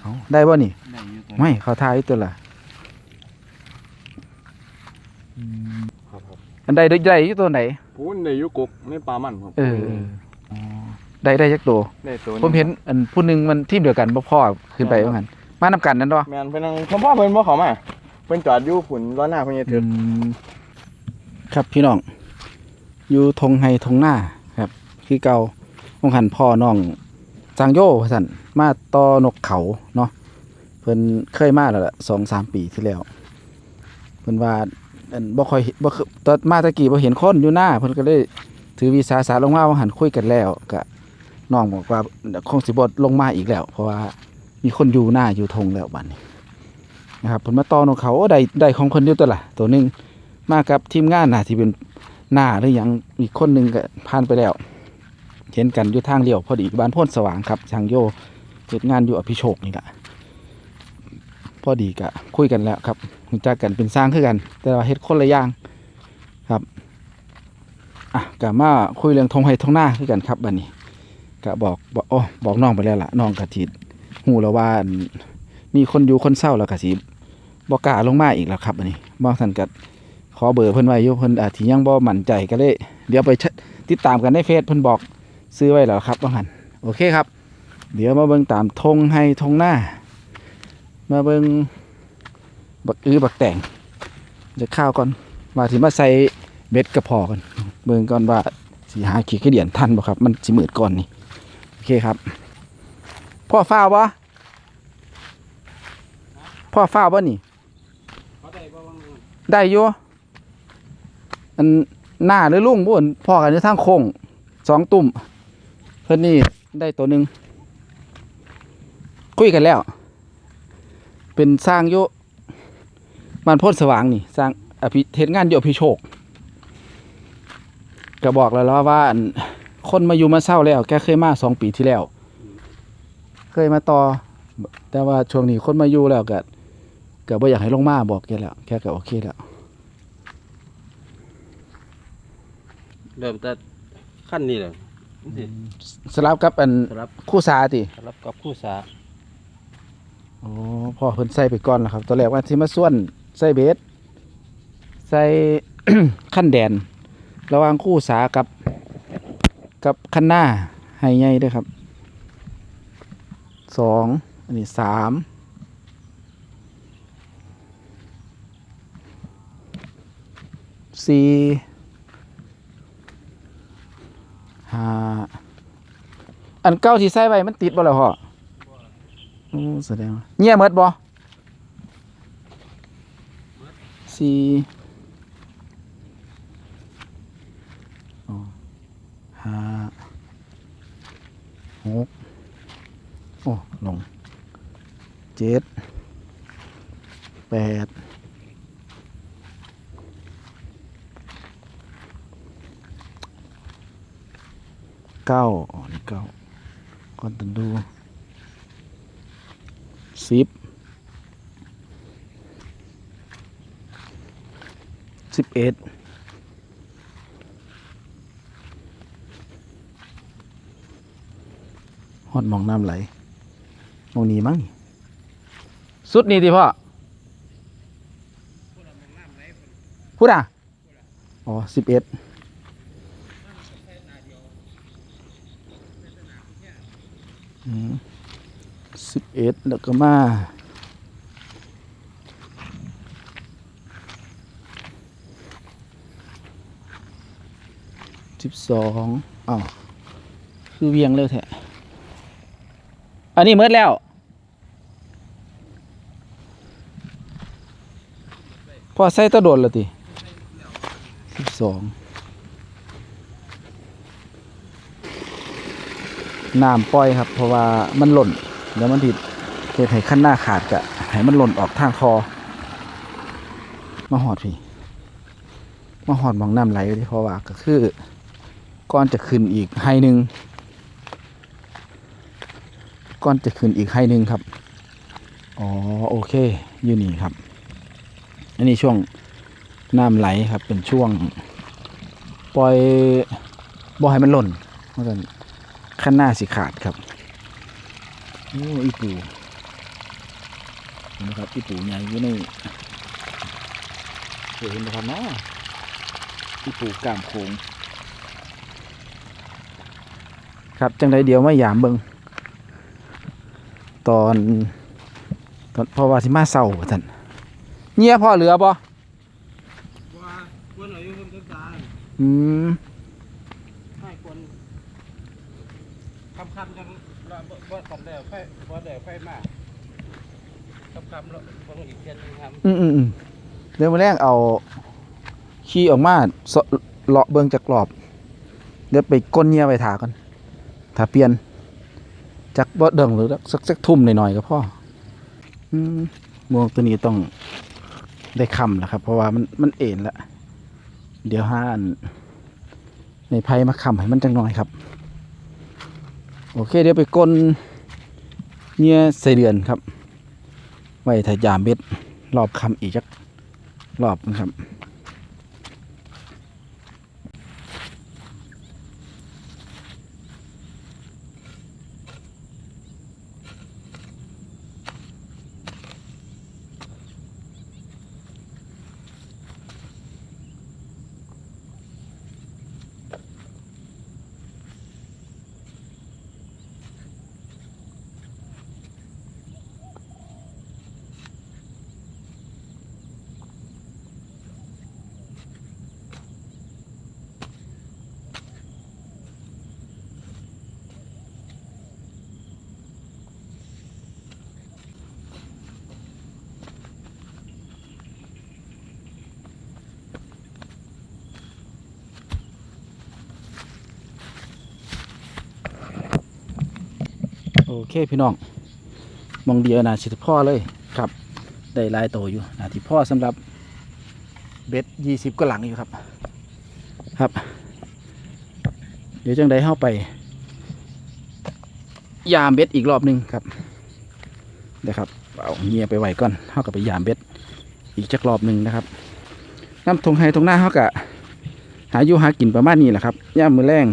เอาได้บ่นี่ได้อยู่ตัวไม่เขาทายตัวละอืมครับครับอันใดได้ได้อยู่ตัวไหนพูนได้อยู่กกในปลามันครับเออเอออ๋อได้ได้จักตัว ได้ตัวผมเห็นอันผู้หนึงมันทีมเดียวกันบ่พ่อขึ้นไปว่างั้นมานำกันนั่นบ่แมนเพิ่นนั่งผมว่าเพิ่นบ่เข้ามาเพิ่นจอดอยู่ฝุ่นร้อนหน้าเพิ่นจะถึกอืมครับพี่น้อง อยู่ทงไฮทงหน้าครับ คือเก่าองหันพ่อน้อง จางโย่ว่าซั่นมาต่อนกเขาเนาะเพิ่นเคยมาแล้วล่ะสองสามปีที่แล้วเพิ่นว่าอันบ่ค่อยบ่คือตอนมาตะกี้บ่เห็นคนอยู่หน้าเพิ่นก็เลยถือวีสาสาลงมาว่าหันคุยกันแล้วก็น้องบอกว่าคงสิบ่ลงมาอีกแล้ว เพราะว่ามีคนอยู่หน้าอยู่ทงแล้วบัดนี้นะครับเพิ่นมาต่อนกเขาได้ได้ของเพิ่นอยู่ตัวละตัวหนึงมากับทีมงานน่ะที่เป็นหน้าหรือหยังอีกคนหนึงก็ผ่านไปแล้ว เห็นกันอยู่ทางเลี้ยวพอดีบ้านพ้นสว่างครับช่างโยเฮ็ดงานอยู่อภิโชคนี่ละพอดีก็คุยกันแล้วครับรู้จักกันเป็นสร้างคือกัน แต่ว่าเฮ็ดคนละอย่างครับอะก็มาคุยเรื่องทงไห้ทงหน้าคือกันครับบัดนี้ก็บอกบอกโอ้บอกน้องไปแล้วล่ะน้องกะทิหูแล้วว่านมีคนอยู่คนเศร้าแล้วกะสิบ่กล้าลงมาอีกแล้วครับบัดนี้บางท่านก็ขอเบอร์เพิ่นไว้อยู่เพิ่นอาจสิยังบ่มั่นใจก็เลย เดี๋ยวไปเชติดตามกันในเฟซเพิ่นบอก ซื้อไว้แล้วครับต้องหันโอเคครับ เดี๋ยวมาเบิ่งตามธงให้ธงหน้า มาเบิ่งบักอื้อบักแต่งจะข้าวก่อนว่าสิมาใส่เบ็ดกระพอกันเบิ่งก่อนว่าสิหาขี้กระเดียนทันบ่ครับ มันสิมืดก่อนนี่โอเคครับ พ่อฟ้าวบ่พ่อฟ้าวบ่นี่ได้อยู่อันหน้าหรือลุงบ่นพ่อกันอยู่ทางโค้งสองตุ่ม พิ่นนี่ได้ตัวหนึ่งคุยกันแล้ว เป็นสร้างโยบ้านโพนสว่างนี่สร้างอภิเทศงานโยอภิโชคก็บอกแล้วว่าว่าคนมาอยู่มาเศร้าแล้ว แกเคยมาสองปีที่แล้ว เคยมาต่อ แต่ว่าช่วงนี้คนมาอยู่แล้วก็ก็บ่อยากให้ลงมาบอกแกแล้วแกก็โอเคแล้วเริ่มแต่ขั้นนี้เลย สลับกับอันสำหรับคู่สาติสำหรับกับคู่สาโอ้พ่อเพิ่นใส่ไปก่อนแล้วครับตอนแรกว่าสิมาส่วนใส่เบสใส่ ขั้นแดน ระหว่างคู่สากับ กับขั้นหน้าให้ใหญ่ด้วยครับสองอันนี้สามสี่ หาอันเก้าที่ใส่ไว้มันติดบ่ล่ะพ่อโอ้แสดงว่าเงี่ยเมดบ่สี่อ๋อห้าหกโอ้ลงเจ็ดแปด เก้าอ๋อนี่เก้าก่อนตันดูสิบสิบเอ็ดหอดมองน้ำไหลมองนี้มั้งสุดนี่ดิพ่อพูดอะ อ๋อสิบเอ็ดอืม สิบ เอ็ดแล้วก็มาสิบสองอ้าวคือเวียงเลยแท้อันนี้เมิดแล้วพอใส่ตะโดนแล้วติสิบสองน้ำปล่อยครับ เพราะว่ามันหล่น เดี๋ยวมันติด เหตุให้ขั้นหน้าขาดกะให้มันหล่นออกทางคอมาหอดพี่มาหอดมองน้ำไหลที่เพราะว่าก็คือก่อนจะขึ้นอีกไฮหนึ่งก่อนจะขึ้นอีกไฮหนึ่งครับอ๋อโอเคอยู่นี่ครับอันนี้ช่วงน้ำไหลครับเป็นช่วงปล่อยบ่อให้มันหล่นเพราะฉะนั้นขั้นหน้าสิขาดครับโอ้อีปู ห็นไหมครับที่ปูใหญ่อยู่ในเห็นไหมครับเนาะที่ปูกล้ามโค้งครับจังไดเดียวมายามเบิงตอนตอนเพราะว่าสิมาเศร้าว่าท่านเงียพ่อเหลือบ่ว่าคนอายุคนศึกษาอืมให้คนคำคำจังเราบ่บ่ตันแล้วไฟบ่ได้ไฟมาก คำคำแล้วคนอีกเทียนหนึงครับอืมอืมอืมเดี๋ยวมาแรกเอาขี้ออกมาเสาะเลาะเบิงจากกรอบ เดี๋ยวไปก้นเงียไปถาก่อนถาเปลี่ยนจักบ่เดิงหรือสักสักทุ่มหน่อยๆก็พออืมมวงตัวนี้ต้องได้คำนะครับ เพราะว่ามันมันเอ็นละเดี๋ยวห้าอันในไพ่มาคำให้มันจังหน่อยครับ โอเค เดี๋ยวไปก้นเงียใส่เดือนครับ ไว้ถ้ายามเบ็ดรอบคำอีกจักรอบนะครับ โอเคพี่น้องมองเดียวนะสิทพ่อเลยครับ ได้ลายโตอยู่นะที่พ่อสำหรับเบ็ดยี่สิบก็หลังอยู่ครับ ครับ เดี๋ยวจังได้เข้าไป ยามเบ็ดอีกรอบหนึงครับเดี๋ยครับเอาเงียไปไหวก่อนเข้ากับไปยามเบ็ดอีกจักรอบหนึ่งนะครับน้ำทงไฮทงหน้าเขากับหาอยู่หากินประมาณนี้แหละครับย่ามมือแรง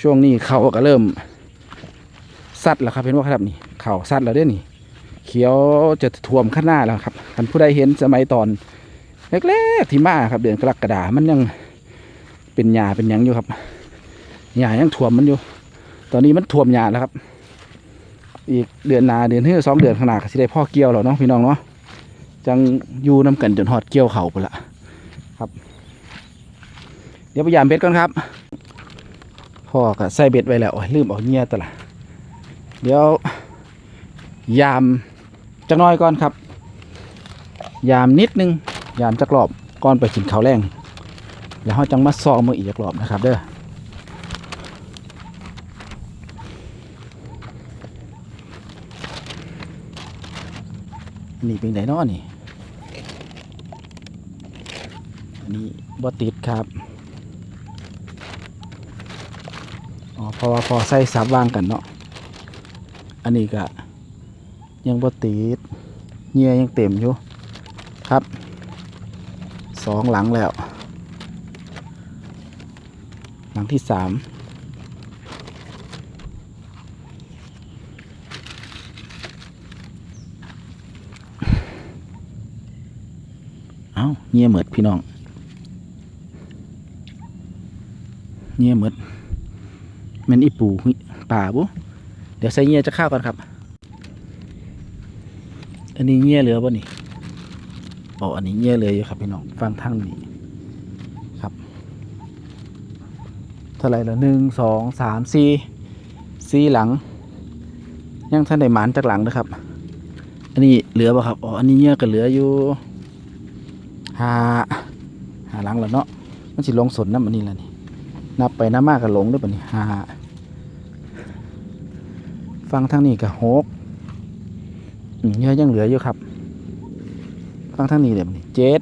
ช่วงนี้เขาก็เริ่ม สัตว์แล้วครับเห็นว่าครับนี่เข่าสัตว์แล้วเด้อนี่ เขียวจะท่วมข้างหน้าแล้วครับท่านผู้ใดเห็นสมัยตอนแรกๆที่มาครับ เดือนกรกฎามันยังเป็นหญ้าเป็นยังอยู่ครับหญ้ายังท่วมมันอยู่ ตอนนี้มันท่วมหญ้าแล้วครับ อีกเดือนหนาเดือนที่สองเดือนข้างหน้าก็สิได้พ่อเกี่ยวแล้วเนาะพี่น้องเนาะจังอยู่น้กันจนหอดเกี่ยวเข่าไปละครับ เดี๋ยวพยายามเบ็ดก่อนครับพ่อก็ใส่เบ็ดไว้แล้วลืมเอาเงียตวละ เดี๋ยวยามจักน้อยก่อนครับ ยามนิดนึง ยามจักรอบก่อนไปกินข้าวแรงแล้วเราจังมาซอมืออีกจักรอบนะครับเด้อนี่เป็นไดเนอนี่อันนี้บอติดครับอ๋อเพราะว่าพอใส่ซับวางกันเนาะ อันนี้ก็ยังบ่ติดเงียยังเต็มอยู่ครับสองหลังแล้ว หลังที่สามเอาเงียเหมิดพี่น้อง เงียเหมิดมันอีปูป่าบุ เดี๋ยวใส่เงียจะข้าวก่อนครับ อันนี้เงียเหลือบ่นี่อ๋ออันนี้เงียเหลืออยู่ครับพี่น้องฟังทางนี้ครับเท่าไหร่ละหนึ่งสองสามสี่สี่หลัง ยังท่านได้หมานจากหลังนะครับ อันนี้เหลือป่ะครับอ๋ออันนี้เงียก็เหลืออยู่หาหาหลังแล้วเนาะมันสิลงสนน้ำอันนี้แล้วนี่นับไปนับมากก็หลงด้วยป่ะนี่หา ฟังทางนี้ก็หกอืมเยอะยังเหลืออยู่ครับ ฟังทางนี้เดี๋ยวนี้เจ็ด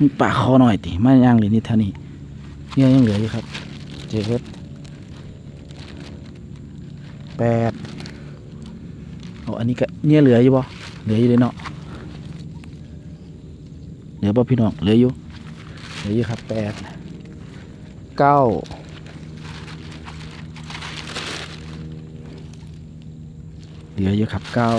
มีปากคอหน่อยติมาย่างเลยนี่เท่านี้เยอะยังเหลืออยู่ครับเจ็ดแปดโอ้อันนี้ก็เนี่ยเหลืออยู่บ่เหลืออยู่เลยเนาะเหลือบ่พี่น้องเหลืออยู่เหลืออยู่ครับแปดเก้า เหลือเยอะครับเก้า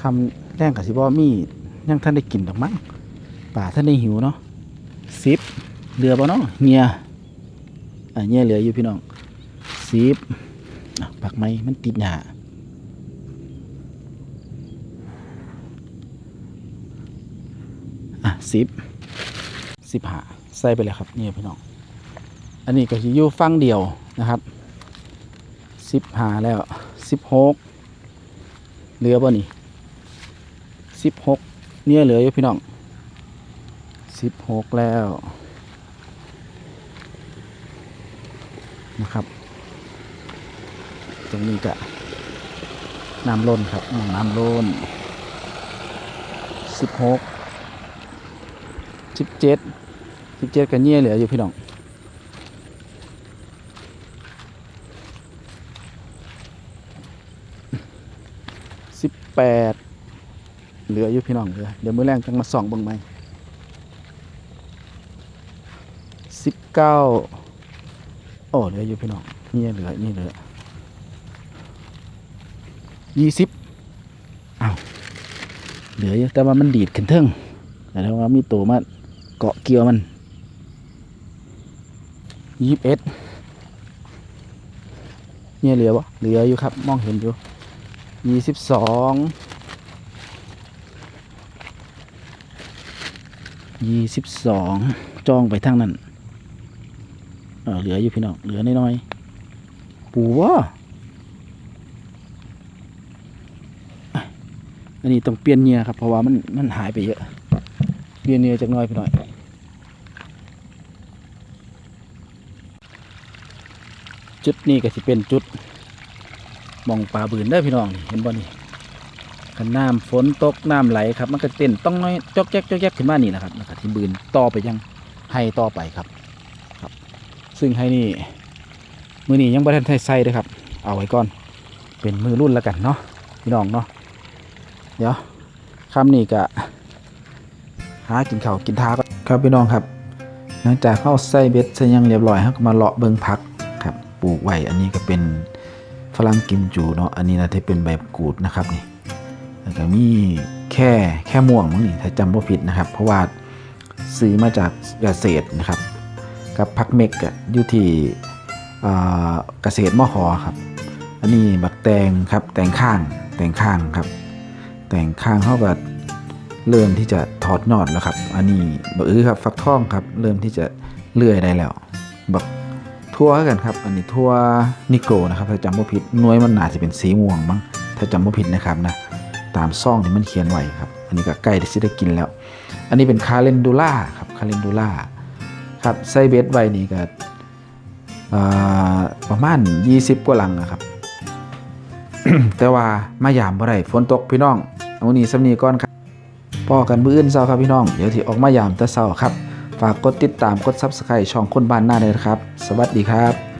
คำแรงกับสิบอมียังท่านได้กินหรือมั้งป่าท่านได้หิวเนาะสิบเหลือบ่เนาะเงียอันเงียเหลืออยู่พี่น้องสิบปักไม้มันติดหนาอะสิบสิบหาใส่ไปเลยครับเนี่ยพี่น้อง อันนี้ก็อยู่ฟังเดียว นะครับสิบหาแล้วสิบหกเหลือบ่นี่สิบหกเนี่ยเหลืออยู่พี่น้องสิบหกแล้วนะครับ ตรงนี้ก็น้ำล้นครับน้ำล้นสิบหกสิบเจ็ดสิบเจ็ดก็เนี่ยเหลืออยู่พี่น้อง แปดเหลืออยู่พี่น้องเหลือเดี๋ยวมื้อแรงจังมาส่องเบิ่งไหมสิบเก้าโอ้เหลืออยู่พี่น้องนี่เหลือนี่เหลือยี่สิบอ้าวเหลืออยู่แต่ว่ามันดีดขึ้นเทิงแต่ว่ามีตัวมาเกาะเกี่ยวมันยี่สิบเอ็ดเนี่ยเหลือวะเหลืออยู่ครับ มองเห็นอยู่ ยี่สิบสองยี่สิบสองจองไปทางนั้นเเหลืออยู่พี่น้องเหลือน้อยๆปูวะอะอันนี้ต้องเปลี่ยนเงียครับเพราะว่ามันมันหายไปเยอะ เปลี่ยนเงียจากน้อยไปหน่อยจุดนี้ก็จะเป็นจุด มองปลาบืนได้พี่น้องนี่เห็นบ่นี่กันน้ำฝนตกน้ำไหลครับ มันก็เต้นต้องน้อยจอกแจ๊กจอกแจ๊กขึ้นมานี่นะครับนะครับที่บืนต่อไปยังให้ต่อไปครับครับ ซึ่งให้นี่มือนี้ยังบ่ทันได้ใส่เด้อครับ เอาไว้ก่อนเป็นมือรุ่นแล้วกันเนาะพี่น้องเนาะเดี๋ยวคำนี้ก็หากินเขากินทาก็ครับพี่น้องครับ หลังจากเข้าใส่เบ็ดใส่ยังเรียบร้อยเราก็มาเลาะเบิงผักครับปลูกไว้อันนี้ก็เป็น ฝรั่งกิมจูเนาะอันนี้นะที่เป็นใบกูดนะครับนี่แล้วก็มีแค่แค่ม่วงมั้งนี่ถ้าจำว่าผิดนะครับ เพราะว่าซื้อมาจากเกษตรนะครับ กับพักเมกอะอยู่ที่เกษตรมอหอครับ อันนี้บักแตงครับแตงข้างแตงข้างครับ แตงข้างเขาก็เริ่มที่จะถอดยอดแล้วครับ อันนี้บักอื้อครับฟักทองครับ เริ่มที่จะเลื่อยได้แล้วบัก ทั่วกันครับ อันนี้ทั่วนิโกนะครับถ้าจำไม่ผิดน่วยมันหนาจะเป็นสีม่วงมั้งถ้าจำไม่ผิดนะครับนะตามซ่องที่มันเขียนไว้ครับ อันนี้ก็ใกล้ที่จะได้กินแล้ว อันนี้เป็นคาเลนดูล่าครับคาเลนดูล่าครับไซเบสไว้นี่ก็อ่าประมาณ 20 กว่าหลังนะครับ แต่ว่ามายามบ่ได้ฝนตกพี่น้องเอานี้สำนีก่อนครับพอกันมื้ออื่นเช้าครับพี่น้อง เดี๋ยวที่ออกมายามแต่เช้าครับ ฝากกดติดตามกด Subscribe ช่องคนบ้านหน้าเลยนะครับ สวัสดีครับ